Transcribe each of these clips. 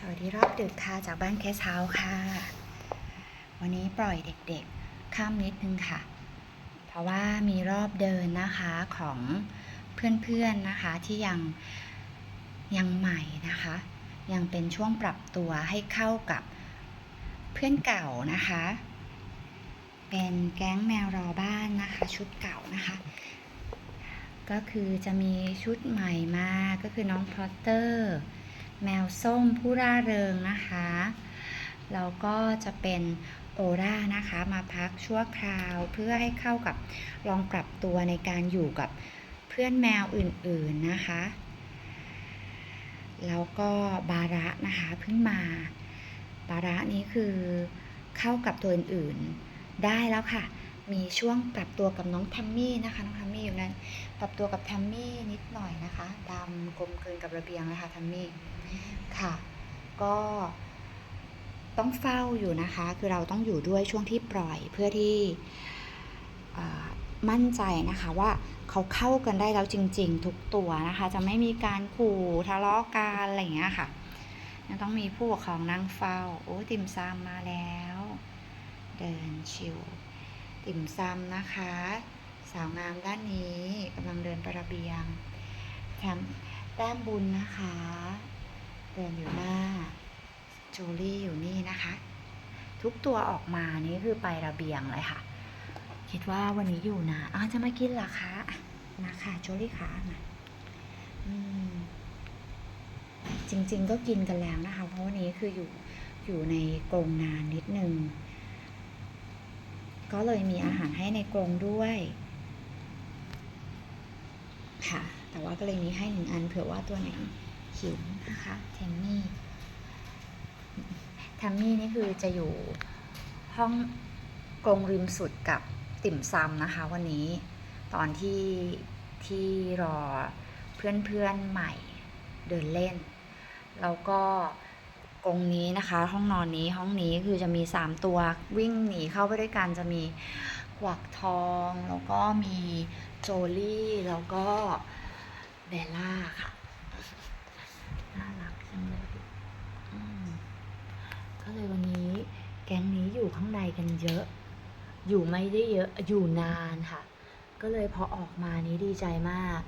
สวัสดีรอบดึกค่ะ จากบ้านแคสเฮาส์ค่ะ วันนี้ปล่อยเด็กๆ ข้ามนิดนึงค่ะ เพราะว่ามีรอบเดินนะคะของเพื่อนๆนะคะที่ยังยังใหม่นะคะ ยังเป็นช่วงปรับตัวให้เข้ากับเพื่อนเก่านะคะ เป็นแก๊งแมวรอบ้านนะคะ ชุดเก่านะคะ ก็คือจะมีชุดใหม่มาก็คือน้องพอตเตอร์ แมวส้มผู้ร่าเริงนะคะแล้วก็จะเป็นโอรานะคะมาพักชั่วคราวเพื่อให้เข้ากับลองปรับตัวในการอยู่กับเพื่อนแมวอื่นๆนะคะ แล้วก็บาระนะคะเพิ่งมา บาระนี้คือเข้ากับตัวอื่นๆได้แล้วค่ะ มีช่วงปรับตัวกับน้องทัมมี่นะคะน้องทัมมี่อยู่นั้นปรับตัวกับทัมมี่นิดหน่อยนะคะดำกลมกลืนกับระเบียงนะคะทัมมี่ค่ะ ก็ต้องเฝ้าอยู่นะคะ คือเราต้องอยู่ด้วยช่วงที่ปล่อยเพื่อที่มั่นใจนะคะว่าเขาเข้ากันได้แล้วจริง ๆ ทุกตัวนะคะ จะไม่มีการขู่ทะเลาะกันอะไรอย่างเงี้ยค่ะยังต้องมีผู้ปกครองนั่งเฝ้า โอ้ติ่มซำมาแล้ว เดินชิว ติ่มซำนะคะ สาวงามด้านนี้กำลังเดินไประเบียงแถมแต้มบุญนะคะ เดินอยู่หน้าจูลี่อยู่นี่นะคะ ทุกตัวออกมานี่คือไประเบียงเลยค่ะ คิดว่าวันนี้อยู่นะอ้าจะมากินหรอคะมาค่ะจูลี่ค่ะมาจริงๆก็กินกันแล้วนะคะ เพราะวันนี้คืออยู่อยู่ในกรงนานนิดนึง ก็เลยมีอาหารให้ในกรงด้วยค่ะ แต่ว่าก็เลยมีให้หนึ่งอันเผื่อว่าตัวไหนหิวนะคะเทมมี่แทมมี่นี่คือจะอยู่ห้องกรงริมสุดกับติ่มซำนะคะ วันนี้ตอนที่ที่รอเพื่อนๆใหม่เดินเล่น แล้วก็ กงนี้นะคะ ห้องนอนนี้ห้องนี้คือจะมี 3 ตัววิ่งหนีเข้าไปด้วยกันจะมีกวักทอง แล้วก็มีโจลี่ แล้วก็เบลล่าค่ะ น่ารักจังเลยก็เลยวันนี้แก๊งนี้อยู่ข้างในกันเยอะ อยู่ไม่ได้เยอะอยู่นานค่ะ ก็เลยพอออกมานี้ดีใจมาก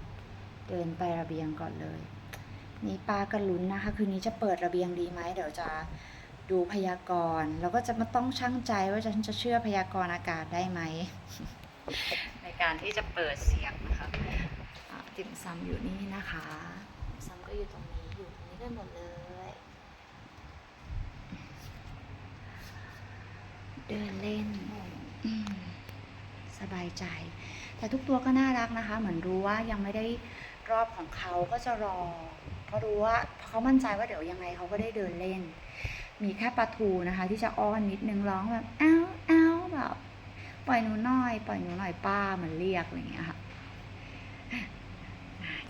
เดินไประเบียงก่อนเลย นี่ปากันลุ้นนะคะ คืนนี้จะเปิดระเบียงดีไหมเดี๋ยวจะดูพยากรณ์แล้วก็จะมาต้องชั่งใจว่าฉันจะเชื่อพยากรณ์อากาศได้ไหม ในการที่จะเปิดเสียงนะคะติ่มซำอยู่นี่นะคะติ่มซำก็อยู่ตรงนี้อยู่ตรงนี้กันหมดเลย เดินเล่นสบายใจ แต่ทุกตัวก็น่ารักนะคะ เหมือนรู้ว่ายังไม่ได้รอบของเขาก็จะรอ เพราะรู้ว่าเขามั่นใจว่าเดี๋ยวยังไงเขาก็ได้เดินเล่น มีแค่ปลาทูนะคะ ที่จะอ้อนนิดนึงร้องแบบอ้าวอ้าวแบบปล่อยหนูหน่อย ปล่อยหนูหน่อยป้าเหมือนเรียกอะไรอย่างเงี้ยค่ะ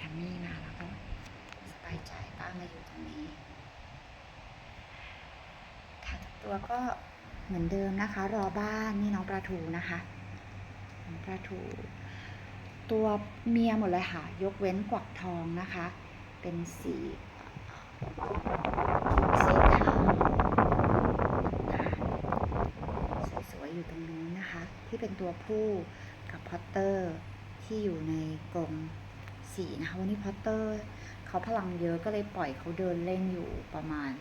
ทัมมี่มาแล้วก็สบายใจป้ามาอยู่ตรงนี้ค่ะตัวก็เหมือนเดิมนะคะ รอบ้านนี่น้องปลาทูนะคะน้องปลาทูตัวเมียหมดเลยค่ะ ยกเว้นกวักทองนะคะ เป็นสีสีขาวสวยๆอยู่ตรงนู้นนะคะ ที่เป็นตัวผู้กับพอตเตอร์ที่อยู่ในกรงสีนะคะ วันนี้พอตเตอร์เขาพลังเยอะก็เลยปล่อยเขาเดินเล่นอยู่ประมาณ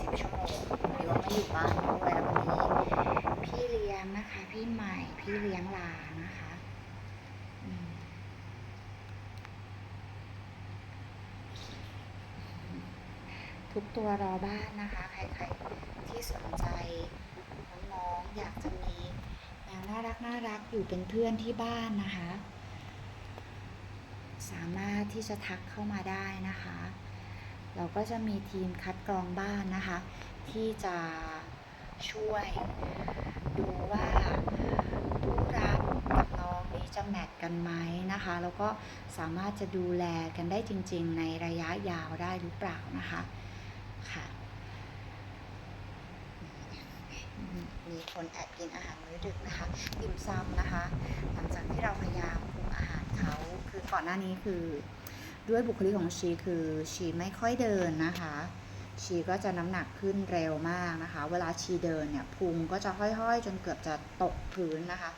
สิบชั่วโมงหรือว่าไม่อยู่บ้านด้วยแล้ววันนี้พี่เลี้ยงนะคะ พี่ใหม่พี่เลี้ยงลานะคะอืม ทุกตัวรอบ้านนะคะ ใครๆที่สนใจน้องๆอยากจะมีแมวน่ารักน่ารักอยู่เป็นเพื่อนที่บ้านนะคะ สามารถที่จะทักเข้ามาได้นะคะ เราก็จะมีทีมคัดกรองบ้านนะคะ ที่จะช่วยดูว่าผู้รับกับน้องนี้จะแมทกันไหมนะคะ แล้วก็สามารถจะดูแลกันได้จริง ๆ ในระยะยาวได้หรือเปล่านะคะ ค่ะ มีคนแอบกินอาหารมื้อดึกนะคะติ่มซำนะคะ หลังจากที่เราพยายามคุมอาหารเขาคือก่อนหน้านี้คือ ด้วยบุคลิกของชีคือชีไม่ค่อยเดินนะคะ ชีก็จะน้ำหนักขึ้นเร็วมากนะคะ เวลาชีเดินเนี่ยพุงก็จะห้อยๆ จนเกือบจะตกพื้นนะคะ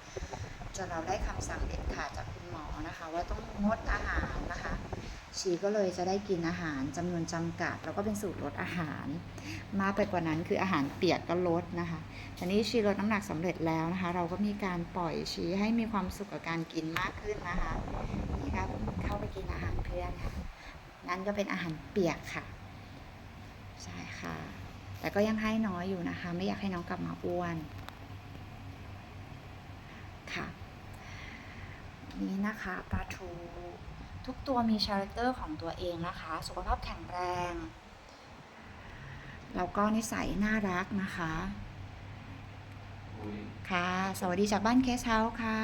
จนเราได้คำสั่งเด็ดขาดจากคุณหมอนะคะ ว่าต้องงดอาหาร ชีก็เลยจะได้กินอาหารจำนวนจำกัด แล้วก็เป็นสูตรลดอาหาร มากไปกว่านั้นคืออาหารเปียกก็ลดนะคะทีนี้ชีลดน้ำหนักสำเร็จแล้วนะคะ เราก็มีการปล่อยชีให้มีความสุขกับการกินมากขึ้นนะคะนี่ครับเข้าไปกินอาหารเพื่อนค่ะนั่นก็เป็นอาหารเปียกค่ะใช่ค่ะ แต่ก็ยังให้น้อยอยู่นะคะ ไม่อยากให้น้องกลับมาอ้วนค่ะ นี่นะคะปลาทู ทุกตัวมีชาแรคเตอร์ของตัวเองนะคะ สุขภาพแข็งแรง แล้วก็นิสัยน่ารักนะคะ ค่ะ สวัสดีจากบ้านเคสเฮาส์ค่ะ